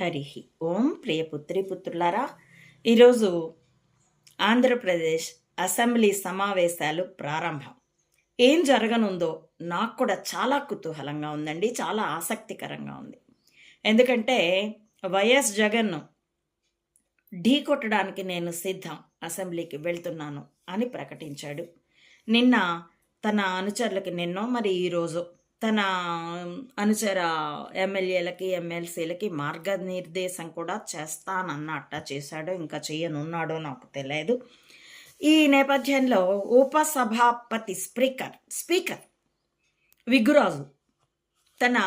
హరి ఓం ప్రియ పుత్రి పుత్రులారా ఈరోజు ఆంధ్రప్రదేశ్ అసెంబ్లీ సమావేశాలు ప్రారంభం. ఏం జరగనుందో నాకు కూడా చాలా కుతూహలంగా ఉందండి చాలా ఆసక్తికరంగా ఉంది. ఎందుకంటే వైఎస్ జగన్ ఢీ కొట్టడానికి నేను సిద్ధం అసెంబ్లీకి వెళ్తున్నాను అని ప్రకటించాడు. నిన్న తన అనుచరులకి నిన్నో మరి ఈరోజు తన అనుచర ఎమ్మెల్యేలకి ఎమ్మెల్సీలకి మార్గనిర్దేశం కూడా చేస్తానన్నట్ట చేశాడు. ఇంకా చేయనున్నాడో నాకు తెలియదు ఈ నేపథ్యంలో ఉపసభాపతి స్పీకర్ స్పీకర్ విగ్గురాజు తన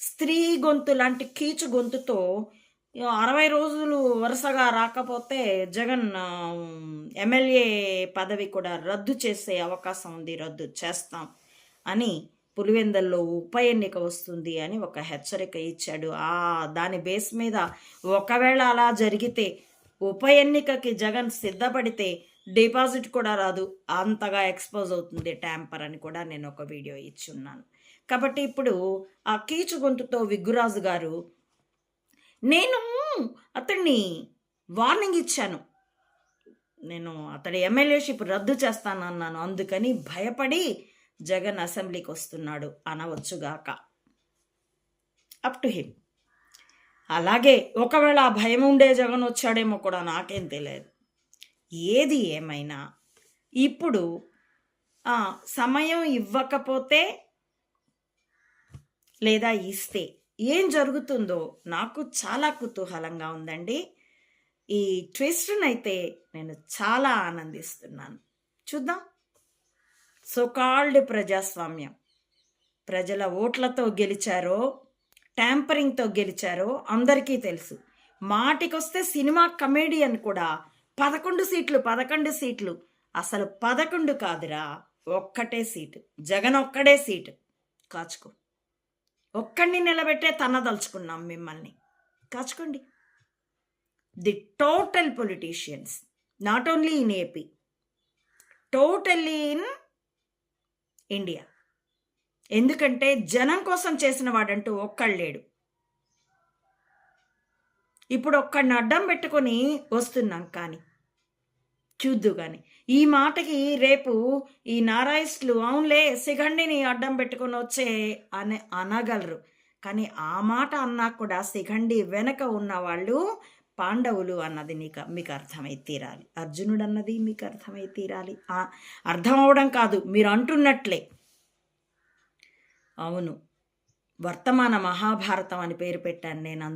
స్త్రీ గొంతు లాంటి కీచు గొంతుతో అరవై రోజులు వరుసగా రాకపోతే జగన్ ఎమ్మెల్యే పదవి కూడా రద్దు చేసే అవకాశం ఉంది రద్దు చేస్తాం అని పులివెందల్లో ఉప ఎన్నిక వస్తుంది అని ఒక హెచ్చరిక ఇచ్చాడు. ఆ దాని బేస్ మీద ఒకవేళ అలా జరిగితే ఉప ఎన్నికకి జగన్ సిద్ధపడితే డిపాజిట్ కూడా రాదు. అంతగా ఎక్స్పోజ్ అవుతుంది ట్యాంపర్ అని కూడా నేను ఒక వీడియో ఇచ్చి ఉన్నాను కాబట్టి ఇప్పుడు ఆ కీచు గొంతుతో విగ్గురాజు గారు నేను అతన్ని వార్నింగ్ ఇచ్చాను. నేను అతడి ఎమ్మెల్యేషిప్ రద్దు చేస్తానన్నాను. అందుకని భయపడి జగన్ అసెంబ్లీకి వస్తున్నాడు అనవచ్చుగాక. Up to him. అలాగే ఒకవేళ ఆ భయం ఉండే జగన్ వచ్చాడేమో కూడా నాకేం తెలియదు. ఏది ఏమైనా ఇప్పుడు సమయం ఇవ్వకపోతే లేదా ఇస్తే ఏం జరుగుతుందో నాకు చాలా కుతూహలంగా ఉందండి. ఈ ట్విస్ట్ని అయితే నేను చాలా ఆనందిస్తున్నాను. చూద్దాం. సోకాల్డ్ ప్రజాస్వామ్యం. ప్రజల ఓట్లతో గెలిచారో ట్యాంపరింగ్తో గెలిచారో అందరికీ తెలుసు. మాటికొస్తే సినిమా కమేడియన్ కూడా పదకొండు సీట్లు పదకొండు సీట్లు. అసలు పదకొండు కాదురా ఒక్కటే సీటు. జగన్ ఒక్కడే సీటు. కాచుకో. ఒక్కడిని నిలబెట్టే తన్నదలుచుకున్నాం మిమ్మల్ని. కాచుకోండి. The total politicians not only in AP. Totally in India. ఎందుకంటే జనం కోసం చేసిన వాడంటూ ఒక్కడు లేడు. ఇప్పుడు ఒక్కడిని అడ్డం పెట్టుకొని వస్తున్నాం కానీ చూద్దు కానీ ఈ మాటకి రేపు ఈ నారాయిస్టులు అవునులే సిగండిని అడ్డం పెట్టుకొని వచ్చే అని అనగలరు. కానీ ఆ మాట అన్నా కూడా సిగండి వెనక ఉన్న వాళ్ళు పాండవులు అన్నది నీకు మీకు అర్థమై తీరాలి. అర్జునుడు అన్నది మీకు అర్థమై తీరాలి. అర్థం అవడం కాదు మీరు అంటున్నట్లే అవును. వర్తమాన మహాభారతం అని పేరు పెట్టాను నేను అందు